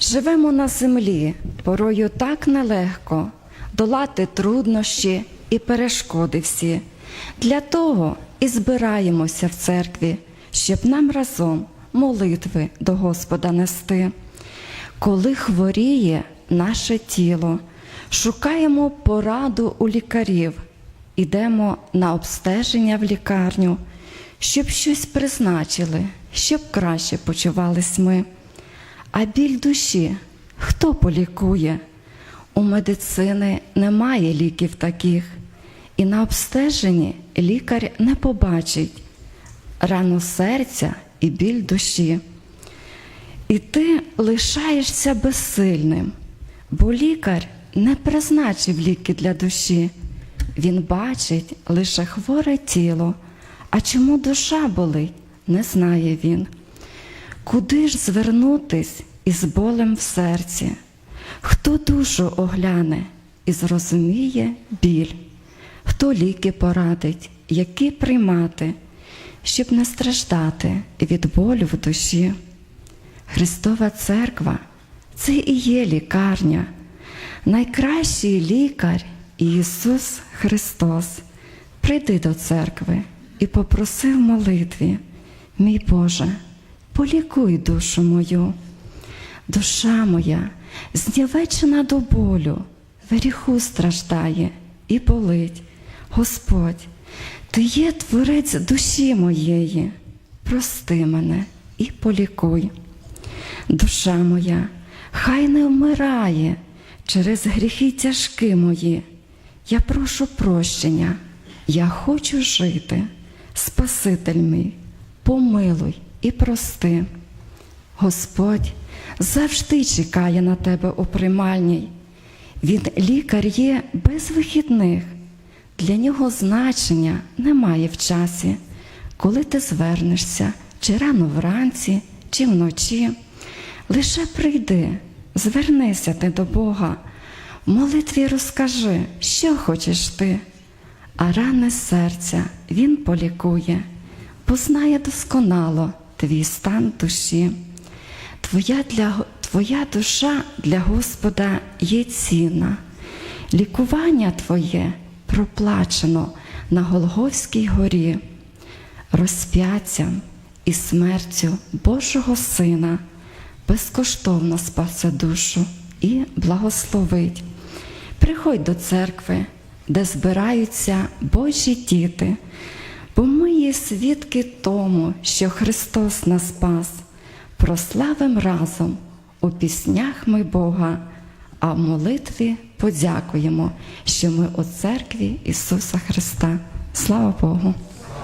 Живемо на землі, порою так нелегко долати труднощі і перешкоди всі. Для того і збираємося в церкві, щоб нам разом молитви до Господа нести. Коли хворіє наше тіло, шукаємо пораду у лікарів, ідемо на обстеження в лікарню, щоб щось призначили, щоб краще почувались ми. А біль душі хто полікує? У медицини немає ліків таких, і на обстеженні лікар не побачить рану серця і біль душі. І ти лишаєшся безсильним, бо лікар не призначив ліки для душі. Він бачить лише хворе тіло, а чому душа болить, не знає він. Куди ж звернутись із болем в серці? Хто душу огляне і зрозуміє біль? Хто ліки порадить, які приймати, щоб не страждати від болю в душі? Христова церква це і є лікарня, найкращий лікар Ісус Христос. Прийди до церкви і попроси в молитві, мій Боже, полікуй душу мою. Душа моя, знявечена до болю, в гріху страждає і болить. Господь, Ти є творець душі моєї, прости мене і полікуй. Душа моя, хай не вмирає через гріхи тяжкі мої. Я прошу прощення, я хочу жити, Спаситель мій, помилуй і прости. Господь завжди чекає на тебе у приймальній. Він лікар є без вихідних. Для нього значення немає в часі, коли ти звернешся, чи рано вранці, чи вночі. Лише прийди, звернися ти до Бога, в молитві розкажи, що хочеш ти, а рани серця Він полікує, бо знає досконало твій стан душі. Твоя, для, твоя душа для Господа є цінна, лікування Твоє проплачено на Голговській горі, розп'яттям і смертю Божого Сина безкоштовно спасе душу і благословить. Приходь до церкви, де збираються Божі діти, бо ми є свідки тому, що Христос нас спас. Прославим разом у піснях ми Бога, а в молитві подякуємо, що ми у церкві Ісуса Христа. Слава Богу!